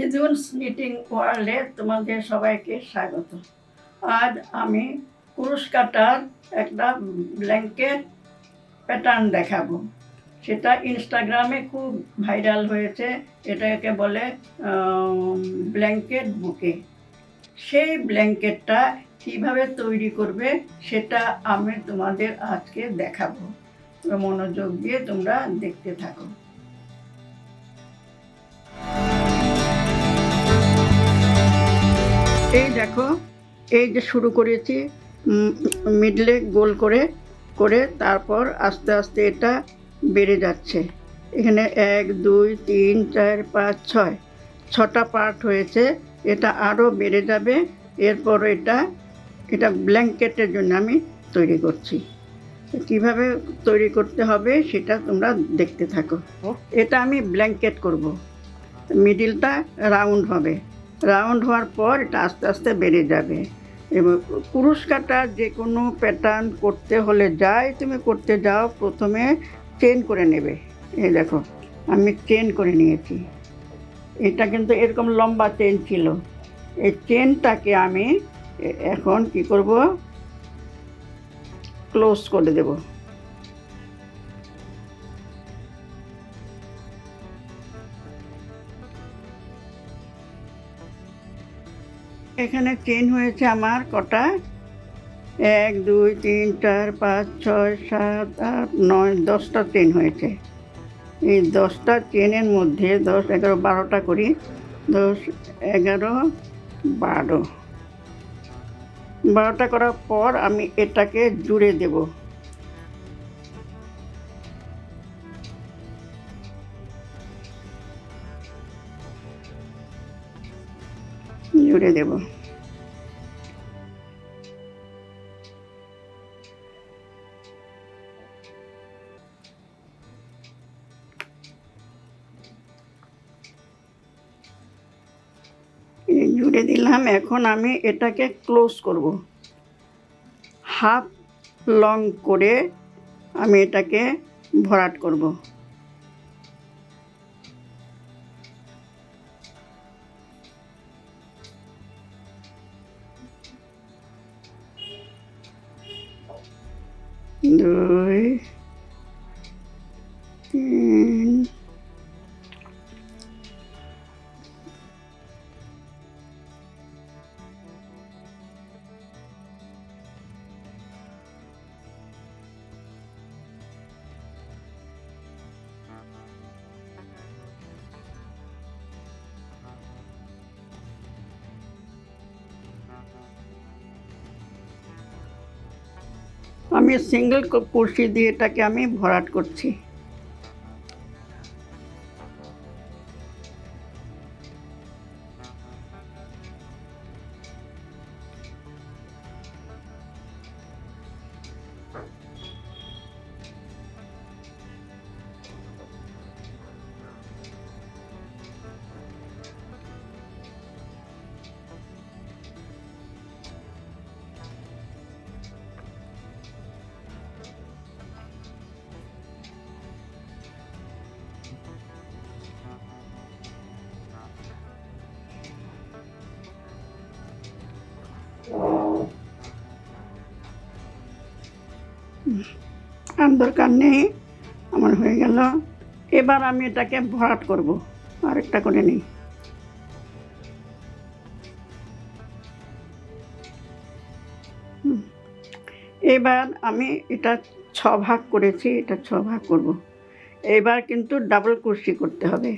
দিদুনস knitting ওয়ার্ল্ডে তোমাদের সবাইকে স্বাগত। আজ আমি কুরুশ কাটার একটা ব্ল্যাঙ্কেট প্যাটার্ন দেখাবো। সেটা ইনস্টাগ্রামে খুব ভাইরাল হয়েছে, এটাকে বলে ব্ল্যাঙ্কেট বুকে। সেই ব্ল্যাঙ্কেটটা কীভাবে তৈরি করবে সেটা আমি তোমাদের আজকে দেখাবো। মনোযোগ দিয়ে তোমরা দেখতে থাকো। এই দেখো এই যে শুরু করেছি মিডলে গোল করে করে তারপর আস্তে আস্তে এটা বেড়ে যাচ্ছে। এখানে এক দুই তিন চার পাঁচ ছয়। ছটা পার্ট হয়েছে এটা আরও বেড়ে যাবে এরপর এটা এটা ব্ল্যাঙ্কেটের জন্য আমি তৈরি করছি। কীভাবে তৈরি করতে হবে সেটা তোমরা দেখতে থাকো। এটা আমি ব্ল্যাঙ্কেট করব। মিডিলটা রাউন্ড হবে। রাউন্ড হওয়ার পর এটা আস্তে আস্তে বেড়ে যাবে। এবং কুরুশ কাটা যে কোনো প্যাটার্ন করতে হলে যাই তুমি করতে যাও, প্রথমে চেন করে নেবে। এই দেখো, আমি চেন করে নিয়েছি। এটা কিন্তু এরকম লম্বা চেন ছিল। এই চেনটাকে আমি এখন কি করব? ক্লোজ করে দেব। এখানে চেন হয়েছে আমার কটা? এক, দুই, তিন, চার, পাঁচ, ছয়, সাত, আট, নয়, দশটা চেন হয়েছে। এই দশটা চেনের মধ্যে দশ, এগারো, বারোটা করি। দশ, এগারো, বারো। বারোটা করার পর আমি এটাকে জুড়ে দেব। জুড়ে দেব। জুড়ে দিলাম, এখন আমি এটাকে ক্লোজ করব। হাফ লং করে আমি এটাকে ভরাট করব। দুই আমি সিঙ্গেল কুর্সি দিয়ে এটাকে আমি ভরাট করছি। আর দরকার নেই, আমার হয়ে গেল। এবার আমি এটাকে ভরাট করব, আরেকটা করে নিই। এবার আমি এটা ছ ভাগ করেছি, এটা ছ ভাগ করব। এবার কিন্তু ডাবল কুর্সি করতে হবে।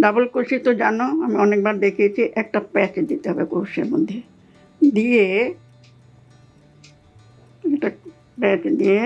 ডাবল কুর্সি তো জানো, আমি অনেকবার দেখিয়েছি, একটা প্যাচ দিতে হবে কুর্সির মধ্যে। দিয়ে প্যাচ দিয়ে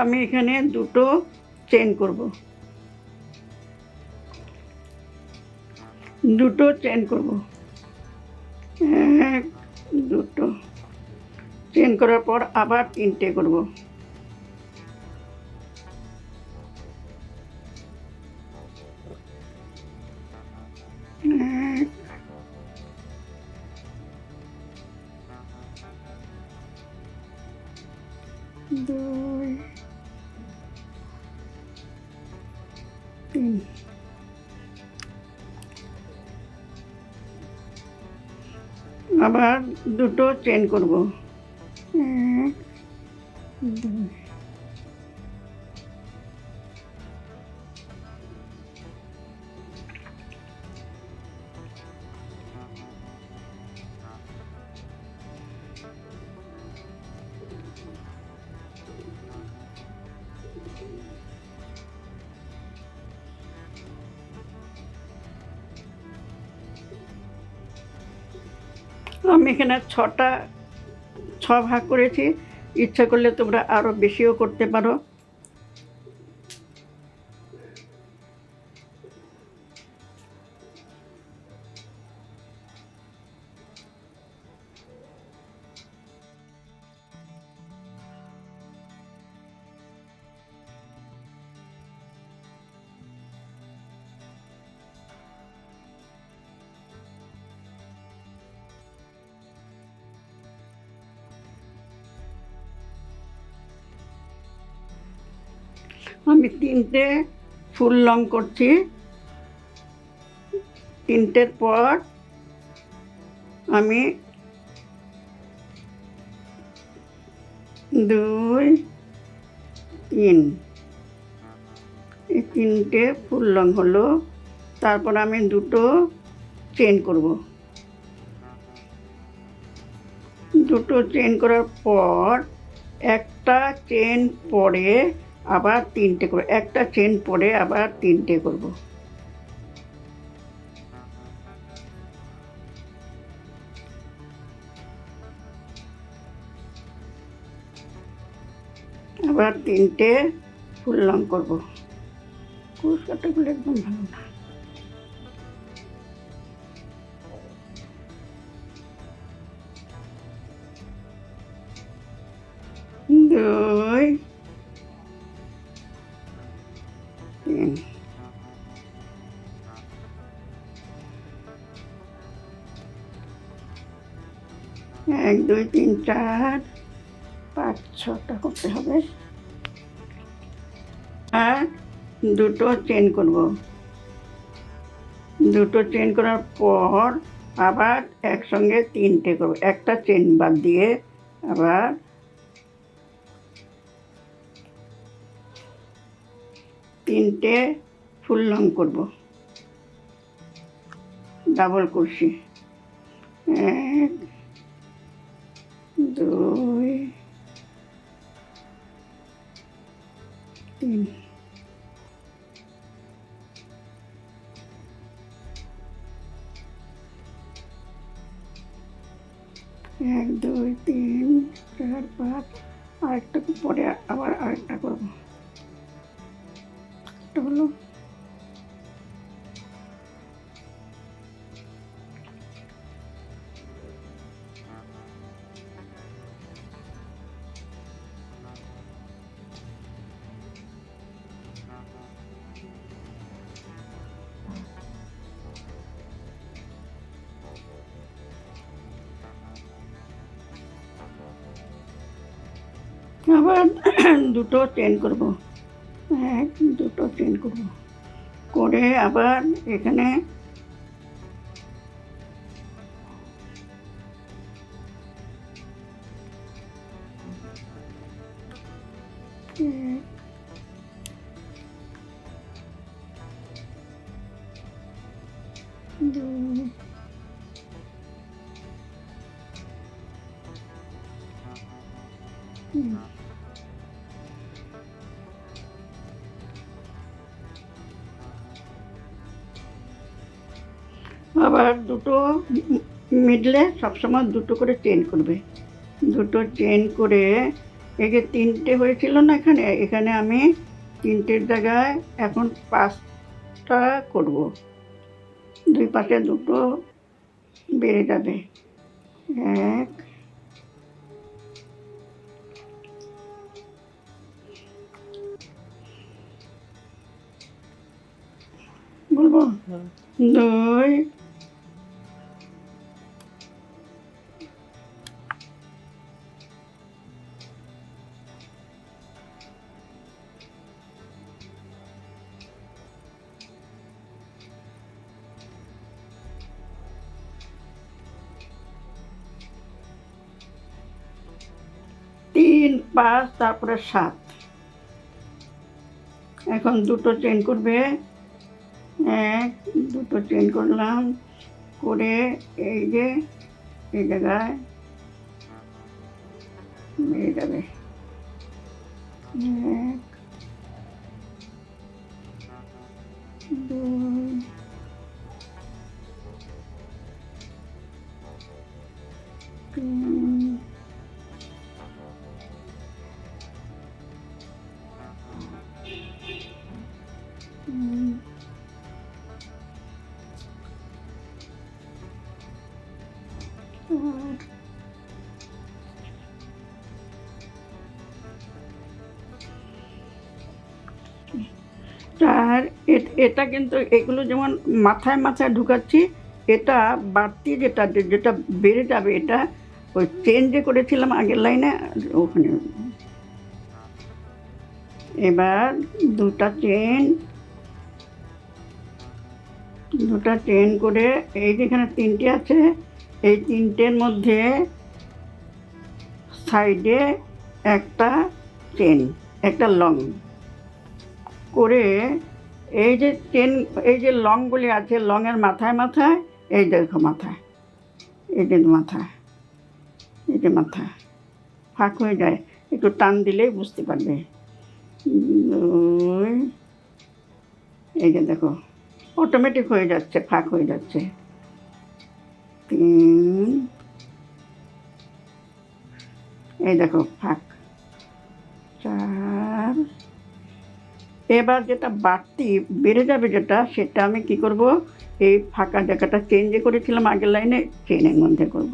আমি এখানে দুটো চেন করব। দুটো চেন করব। এক, দুটো। চেন করার পর আবার তিনটে করব। দুটো চেন করব। দুই এখানে ছটা ছ ভাগ করেছি। ইচ্ছা করলে তোমরা আরও বেশিও করতে পারো। আমি তিনটে ফুল লং করছি। তিনটের পর আমি দুই, তিন। এই তিনটে ফুল লং হলো। তারপর আমি দুটো চেন করব। দুটো চেন করার পর একটা চেন পরে আবার তিনটে করে, একটা চেন পরে আবার তিনটে করব। আবার তিনটে ফুল লং করব। কুশ একদম ভালো না। চার পাঁচ ছটা করতে হবে। আর দুটো চেন করব। দুটো চেন করার পর আবার একসঙ্গে তিনটে করব। একটা চেন বাদ দিয়ে আবার তিনটে ফুল লং করব। ডাবল কুর্সি এক দুই তিন। এক দুই তিন চার পাঁচ। আরেকটা পরে আবার আরেকটা করব। একটা হলো আবার দুটো চেন করব। এক দুটো চেন করব। করে আবার এখানে আবার দুটো মিডলে সবসময় দুটো করে চেন করবে। দুটো চেন করে, এই যে তিনটে হয়েছিল না এখানে এখানে আমি তিনটের জায়গায় এখন পাঁচটা করব। দুই পাশে দুটো বেড়ে যাবে। এক বলব? দুই তিন পাঁচ তারপরে সাত। এখন দুটো চেন করবে। এক দুটো চেন করলাম করে এই যে এই জায়গায় বেরিয়ে যাবে। এক দুই তিন আর এটা কিন্তু এগুলো যেমন মাথায় মাথায় ঢুকাচ্ছি, এটা বাড়তি যেটা যেটা বেড়ে যাবে, এটা ওই চেন যে করেছিলাম আগের লাইনে ওখানে। এবার দুটা চেন দুটা চেন করে এই যেখানে তিনটে আছে, এই তিনটের মধ্যে সাইডে একটা চেন একটা লং করে এই যে চেন এই যে লংগুলি আছে, লংয়ের মাথায় মাথায়, এই দেখো মাথায়, এই যে মাথায়, এই যে মাথায়, ফাঁক হয়ে যায়, একটু টান দিলেই বুঝতে পারবে। এই যে দেখো অটোমেটিক হয়ে যাচ্ছে, ফাঁক হয়ে যাচ্ছে। তিন, এই দেখো, ফাঁক, চার এবার যেটা বাড়তি বেড়ে যাবে যেটা সেটা আমি কি করব? এই ফাঁকা জায়গাটা চেঞ্জ করেছিলাম আগের লাইনে চেনের মধ্যে করব।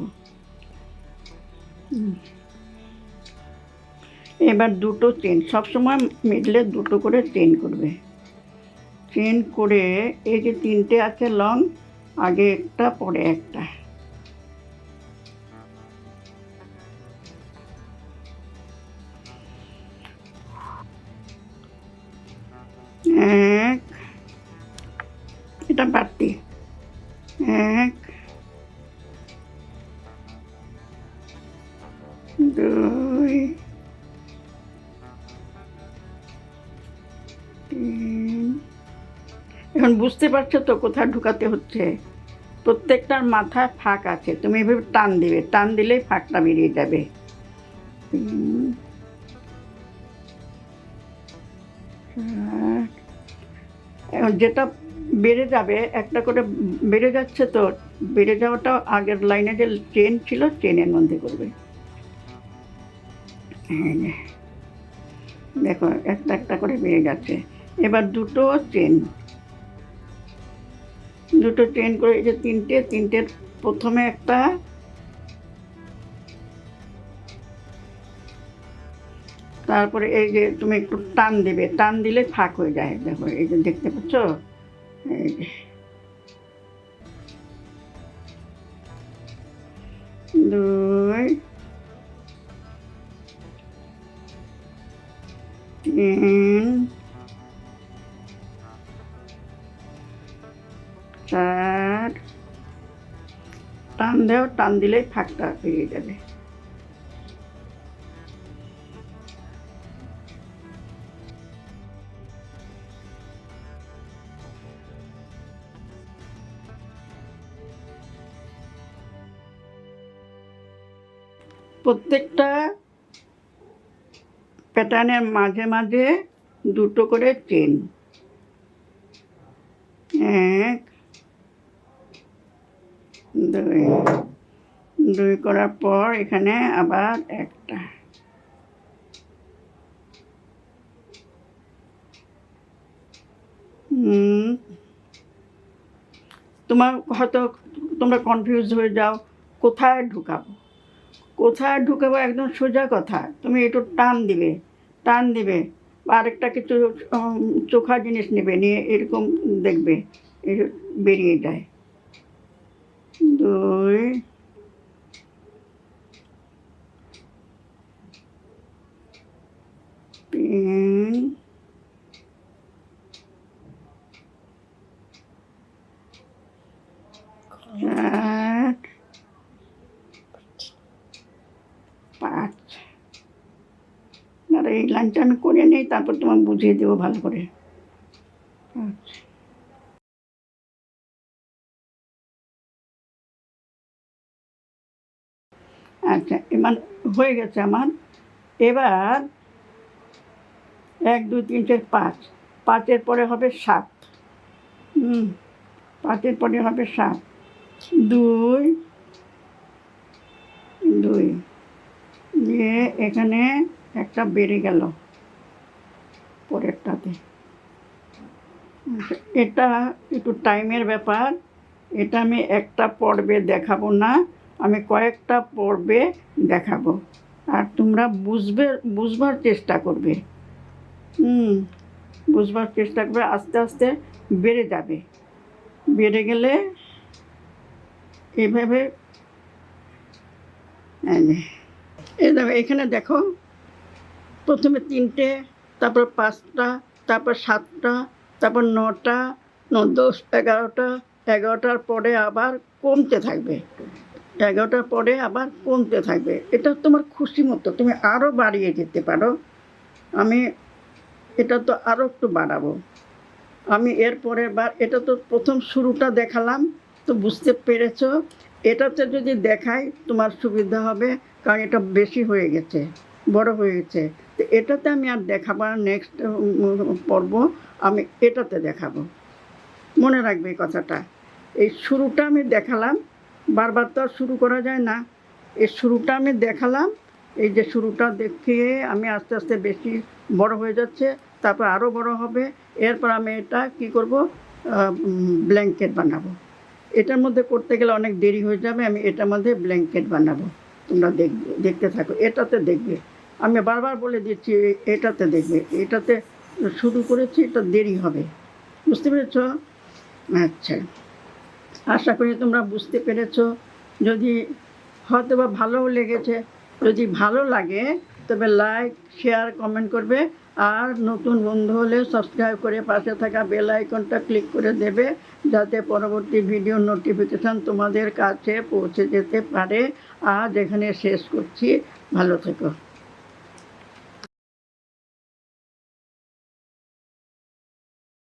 এবার দুটো চেন সবসময় মিডলে দুটো করে চেন করবে। চেন করে এই যে তিনটে আছে লং আগে একটা পরে একটা। দুই এখন বুঝতে পারছ তো কোথায় ঢুকাতে হচ্ছে? প্রত্যেকটার মাথায় ফাঁক আছে। তুমি এভাবে টান দিবে। টান দিলেই ফাঁকটা বেরিয়ে যাবে। এখন যেটা বেড়ে যাবে, একটা করে বেড়ে যাচ্ছে তো, বেড়ে যাওয়াটা আগের লাইনে যে চেন ছিল চেনের মধ্যে করবে। দেখো, একটা একটা করে বেড়ে যাচ্ছে। এবার দুটো চেন দুটো চেন করে এই যে তিনটে, তিনটের প্রথমে একটা তারপরে এই যে তুমি একটু টান দেবে, টান দিলে ফাঁক হয়ে যায়। দেখো, এই যে দেখতে পাচ্ছ? এই যে তিন চার টান দেও টান দিলেই ফাঁকটা পেরিয়ে যাবে প্রত্যেকটা প্যাটার্নের মাঝে মাঝে দুটো করে চেন। এক, দুই দুই করার পর এখানে আবার একটা। তোমার হয়তো তোমরা কনফিউজ হয়ে যাও, কোথায় ঢুকাবো? কোথায় ঢুকাবো একদম সোজা কথা। তুমি একটু টান দিবে টান দিবে। বা আরেকটা কিছু চোখা জিনিস নেবে, নিয়ে এরকম দেখবে বেরিয়ে যায়। দুই তিন চার পাঁচ লাইনটা আমি করে নিই, তারপর তোমাকে বুঝিয়ে দেবো ভালো করে। আচ্ছা এবার হয়ে গেছে আমার। এবার এক, দুই, তিন, চার, পাঁচ। পাঁচের পরে হবে সাত। হুম, পাঁচের পরে হবে সাত। দুই দুই। দিয়ে এখানে একটা বেড়ে গেল পরেরটাতে। এটা একটু টাইমের ব্যাপার, এটা আমি একটা পর্বে দেখাবো না, আমি কয়েকটা পর্বে দেখাবো। আর তোমরা বুঝবে, বুঝবার চেষ্টা করবে। হুম, বুঝবার চেষ্টা করবে, আস্তে আস্তে বেড়ে যাবে। বেড়ে গেলে এভাবে এখানে দেখো প্রথমে তিনটে, তারপর পাঁচটা, তারপর সাতটা, তারপর নটা, ন, দশ, এগারোটা, এগারোটার পরে আবার কমতে থাকবে। এগারোটার পরে আবার কমতে থাকবে। এটা তোমার খুশি মতো, তুমি আরও বাড়িয়ে যেতে পারো। আমি এটা তো আরও একটু বাড়াবো। আমি এর পরের বার, এটা তো প্রথম শুরুটা দেখালাম, তো বুঝতে পেরেছ? এটাতে যদি দেখাই, তোমার সুবিধা হবে, কারণ এটা বেশি হয়ে গেছে, বড় হয়ে গেছে। তো এটাতে আমি আর দেখাবো নেক্সট পর্ব আমি এটাতে দেখাবো। মনে রাখবে এই কথাটা। এই শুরুটা আমি দেখালাম, বারবার তো আর শুরু করা যায় না। এই শুরুটা আমি দেখালাম, এই যে শুরুটা দেখিয়ে আমি আস্তে আস্তে বেশি বড় হয়ে যাচ্ছে, তারপর আরও বড় হবে। এরপর আমি এটা কি করব? ব্ল্যাঙ্কেট বানাবো। এটার মধ্যে করতে গেলে অনেক দেরি হয়ে যাবে, আমি এটার মধ্যে ব্ল্যাঙ্কেট বানাবো। তোমরা দেখবে দেখতে থাকো। এটাতে দেখবে। আমি বারবার বলে দিচ্ছি, এটাতে দেখবে, এটাতে শুরু করেছি, এটা দেরি হবে। বুঝতে পেরেছ? আচ্ছা। আশা করি তোমরা বুঝতে পেরেছ। যদি হয়তো বা ভালোও লেগেছে, যদি ভালো লাগে, তবে লাইক, শেয়ার, কমেন্ট করবে। আর নতুন বন্ধু হলে সাবস্ক্রাইব করে পাশে থাকা বেল আইকনটা ক্লিক করে দেবে, যাতে পরবর্তী ভিডিও নোটিফিকেশান তোমাদের কাছে পৌঁছে যেতে পারে। আজ এখানে শেষ করছি। ভালো থেকো।